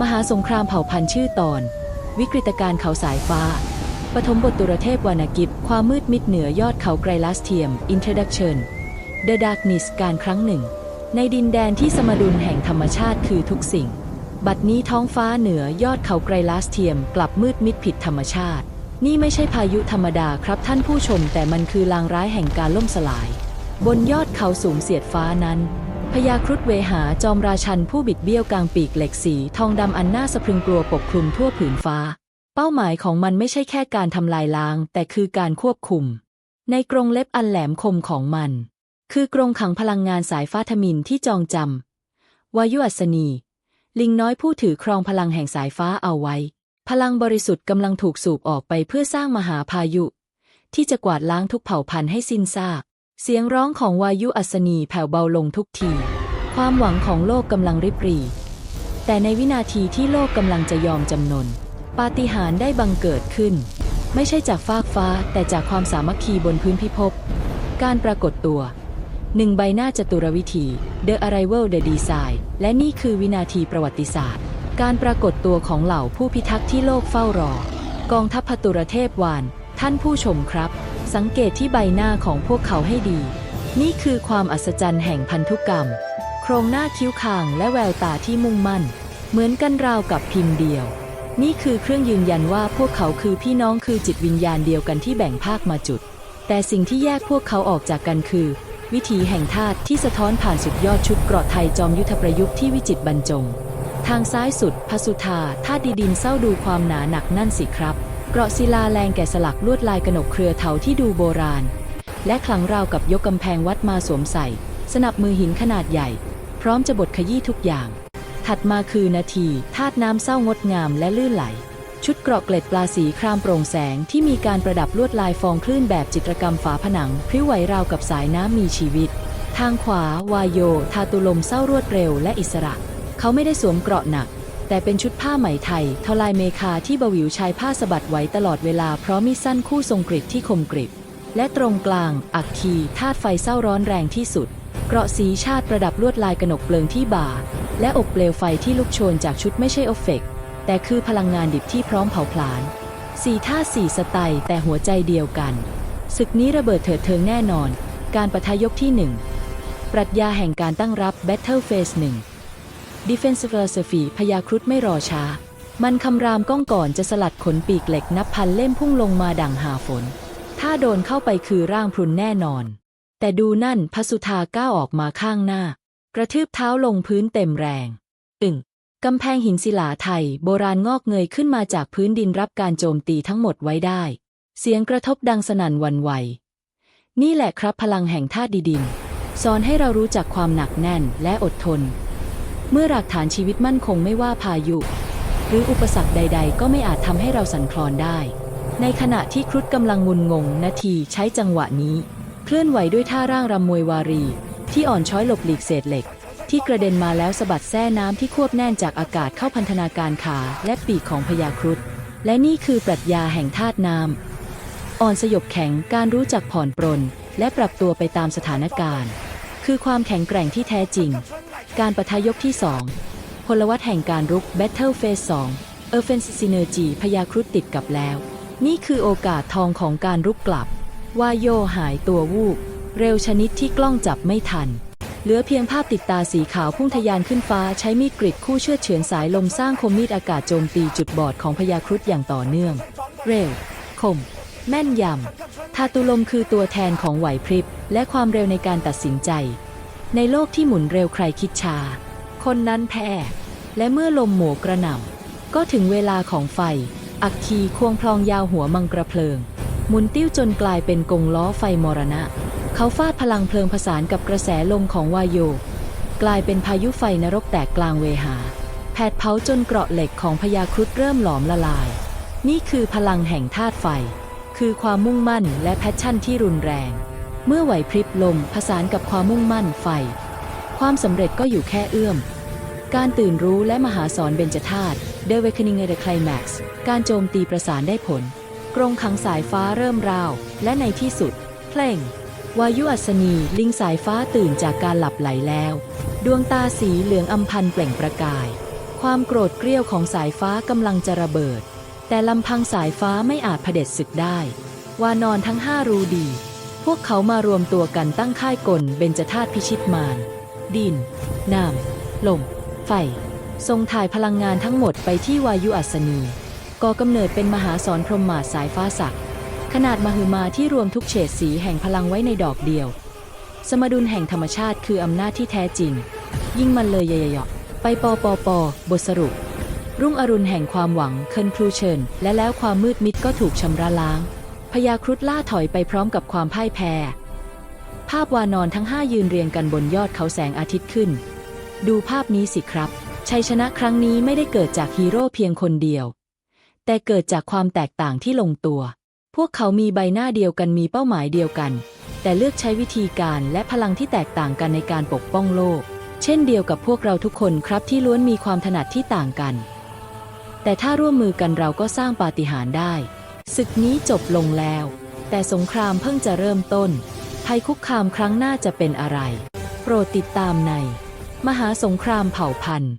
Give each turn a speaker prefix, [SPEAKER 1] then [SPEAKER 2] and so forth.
[SPEAKER 1] มหาสงครามเผ่าพันธุ์ชื่อตอน วิกฤตการณ์เขาสายฟ้า ปฐมบทตุรเทพวรรณกิจความมืดมิดเหนือยอดเขาไกรลัสเทียม Introduction The Darkness การครั้งหนึ่ง ในดินแดนที่สมดุลแห่งธรรมชาติคือทุกสิ่ง บัดนี้ท้องฟ้าเหนือยอดเขาไกรลัสเทียม กลับมืดมิดผิดธรรมชาติ นี่ไม่ใช่พายุธรรมดาครับท่านผู้ชม แต่มันคือลางร้ายแห่งการล่มสลาย บนยอดเขาสูงเสียดฟ้านั้น พญาครุฑเวหาจอมราชันผู้บิดเบี้ยวกลางปีกเหล็กสีทองดำอันน่าสะพรึงกลัวปกคลุมทั่วผืนฟ้า เป้าหมายของมันไม่ใช่แค่การทำลายล้าง แต่คือการควบคุม ในกรงเล็บอันแหลมคมของมัน คือกรงขังพลังงานสายฟ้าทมินที่จองจำวายุอัศนี ลิงน้อยผู้ถือครองพลังแห่งสายฟ้าเอาไว้ พลังบริสุทธิ์กำลังถูกสูบออกไปเพื่อสร้างมหาพายุ ที่จะกวาดล้างทุกเผ่าพันธุ์ให้สิ้นซาก เสียงร้องของวายุอัศนีแผ่วเบาลงทุกที ความหวังของโลกกำลังริบหรี่ แต่ในวินาทีที่โลกกำลังจะยอมจำนน ปาฏิหาริย์ได้บังเกิดขึ้น ไม่ใช่จากฟากฟ้า แต่จากความสามัคคีบนพื้นพิภพ การปรากฏตัวหนึ่งใบหน้าจตุรวิธี The Arrival The Design และนี่คือวินาทีประวัติศาสตร์ การปรากฏตัวของเหล่าผู้พิทักษ์ที่โลกเฝ้ารอ กองทัพพตุรเทพวาน ท่านผู้ชมครับ สังเกตที่ใบหน้าของพวกเขาให้ดี นี่คือความอัศจรรย์แห่งพันธุกรรม โครงหน้าคิ้วคางและแววตาที่มุ่งมั่น เหมือนกันราวกับพิมพ์เดียว นี่คือเครื่องยืนยันว่าพวกเขาคือพี่น้องคือจิตวิญญาณเดียวกันที่แบ่งภาคมาจุด แต่สิ่งที่แยกพวกเขาออกจากกันคือ วิถีแห่งธาตุที่สะท้อนผ่านสุดยอดชุดเกราะไทยจอมยุทธประยุกต์ที่วิจิตรบรรจง ทางซ้ายสุดพสุธาธาตุดีดินเศร้าดูความหนาหนักนั่นสิครับ เกราะศิลาแรงแก่สลักลวดลายกระหนกเครือเถาที่ดูโบราณ และคลังราวกับยกกำแพงวัดมาสวมใส่ สนับมือหินขนาดใหญ่ พร้อมจะบดขยี้ทุกอย่าง ถัดมาคือนาทีธาตุน้ำเศร้างดงามและลื่นไหล ชุดเกราะเกล็ดปลาสีครามโปร่งแสงที่มีการประดับลวดลายฟองคลื่นแบบจิตรกรรมฝาผนังพริ้วไหวราวกับสายน้ำมีชีวิต ทางขวาวายโย ทาตุลมเศร้ารวดเร็วและอิสระ เขาไม่ได้สวมเกราะหนัก แต่เป็นชุดผ้าไหมไทยทลายเมคาที่บวิวชายผ้าสะบัดไหวตลอดเวลาเพราะมีสั้นคู่ทรงกริบที่คมกริบ และตรงกลางอักคีธาตุไฟเศร้าร้อนแรงที่สุด เกราะสีชาติประดับลวดลายกระหนกเปลืองที่บ่า และอกเปลวไฟที่ลุกโชนจากชุดไม่ใช่เอฟเฟกแต่คือพลังงานดิบที่พร้อมเผาผลาญสี่ธาสี่สไตล์แต่หัวใจเดียวกัน ศึกนี้ระเบิดเถิดเทิงแน่นอน การปะทะยกที่หนึ่งปรัชญาแห่งการตั้งรับ Battle Phase 1 Defensive Philosophy พยาครุฑไม่รอช้า มันคำรามก้องก่อนจะสลัดขนปีกเหล็กนับพันเล่มพุ่งลงมาดังหาฝน ถ้าโดนเข้าไปคือร่างพรุนแน่นอน แต่ดูนั่นพสุธาก้าวออกมาข้างหน้า กระทืบเท้าลงพื้นเต็มแรงอึ่งกำแพงหินศิลาไทยโบราณงอกเงยขึ้นมาจากพื้นดินรับการโจมตีทั้งหมดไว้ได้ เสียงกระทบดังสนั่นวันไหว นี่แหละครับพลังแห่งธาตุดิน สอนให้เรารู้จักความหนักแน่นและอดทน เมื่อรากฐานชีวิตมั่นคงไม่ว่าพายุ หรืออุปสรรคใด ๆ ก็ไม่อาจทำให้เราสั่นคลอนได้ ในขณะที่ครุฑกำลังงุนงงนาทีใช้จังหวะนี้ เคลื่อนไหวด้วยท่าร่างรำมวยวารี ที่อ่อนช้อยหลบหลีกเศษเหล็ก ที่กระเด็นมาแล้วสะบัดแส้น้ำที่ควบแน่นจากอากาศเข้าพันธนาการขาและปีกของพญาครุฑและนี่คือปรัชญาแห่งธาตุน้ำอ่อนสยบแข็งการรู้จักผ่อนปรน และปรับตัวไปตามสถานการณ์ คือความแข็งแกร่งที่แท้จริง การปะทะยกที่ 2 พลวัตแห่งการรุก Battle Phase 2 Offensive Synergy พยาครุฑติดกับแล้ว นี่คือโอกาสทองของการรุกกลับ ว่าโยหายตัววูบ เร็วชนิดที่กล้องจับไม่ทัน เหลือเพียงภาพติดตาสีขาวพุ่งทะยานขึ้นฟ้าใช้มีดกริดคู่เชือดเฉือนสายลมสร้างคมมีดอากาศโจมตีจุดบอดของพยาครุฑอย่างต่อเนื่อง เร็ว คม แม่นยำทาตุลมคือตัวแทนของไหวพริบและความเร็วในการตัดสินใจ ในโลกที่หมุนเร็วใครคิดชา คนนั้นแพ้ และเมื่อลมหมกระหน่ำก็ถึงเวลาของไฟ อักคีควงพลองยาวหัวมังกระเพลิง หมุนติ้วจนกลายเป็นกงล้อไฟมรณะ เขาฟาดพลังเพลิงผสานกับกระแสลมของวายโย กลายเป็นพายุไฟนรกแตกกลางเวหา แผดเผาจนเกราะเหล็กของพญาครุฑเริ่มหลอมละลาย นี่คือพลังแห่งธาตุไฟ คือความมุ่งมั่นและแพชชั่นที่รุนแรง เมื่อไหวพริบลมผสานกับความมุ่งมั่นไฟ ความสำเร็จก็อยู่แค่เอื้อม การตื่นรู้และมหาสอนเบญจธาตุ The Awakening at the Climax การโจมตีประสานได้ผล กรงขังสายฟ้าเริ่มราว และในที่สุด เพลง วายุอัศนี ลิงสายฟ้าตื่นจากการหลับไหลแล้ว ดวงตาสีเหลืองอำพันเปล่งประกายคความโกรธเกรี้ยวของสายฟ้ากำลังจะระเบิด แต่ลำพังสายฟ้าไม่อาจเผด็จศึกได้ วานอนทั้งห้ารู้ดี พวกเขามารวมตัวกันตั้งค่ายกลเบญจธาตุพิชิตมาร ดิน น้ำ ลม ไฟ ทรงถ่ายพลังงานทั้งหมดไปที่วายุอัศนีก่อกำเนิดเป็นมหาสอนพรหมมาสายฟ้าศักดิ์ขนาดมหึมาที่รวมทุกเฉดสีแห่งพลังไว้ในดอกเดียว สมดุลแห่งธรรมชาติคืออำนาจที่แท้จริง ยิ่งมันเลยเยยๆไปปอปอปอบทสรุป รุ่งอรุณแห่งความหวังเคินครูเชิญ และแล้วความมืดมิดก็ถูกชำระล้าง พญาครุฑล่าถอยไปพร้อมกับความพ่ายแพ้ ภาพวานอนทั้งห้ายืนเรียงกันบนยอดเขาแสงอาทิตย์ขึ้น ดูภาพนี้สิครับ ชัยชนะครั้งนี้ไม่ได้เกิดจากฮีโร่เพียงคนเดียว แต่เกิดจากความแตกต่างที่ลงตัว พวกเขามีใบหน้าเดียวกันมีเป้าหมายเดียวกัน แต่เลือกใช้วิธีการและพลังที่แตกต่างกันในการปกป้องโลก เช่นเดียวกับพวกเราทุกคนครับที่ล้วนมีความถนัดที่ต่างกัน แต่ถ้าร่วมมือกันเราก็สร้างปาฏิหาริย์ได้ ศึกนี้จบลงแล้ว แต่สงครามเพิ่งจะเริ่มต้นภัยคุกคามครั้งหน้าจะเป็นอะไร โปรดติดตามใน มหาสงครามเผ่าพันธุ์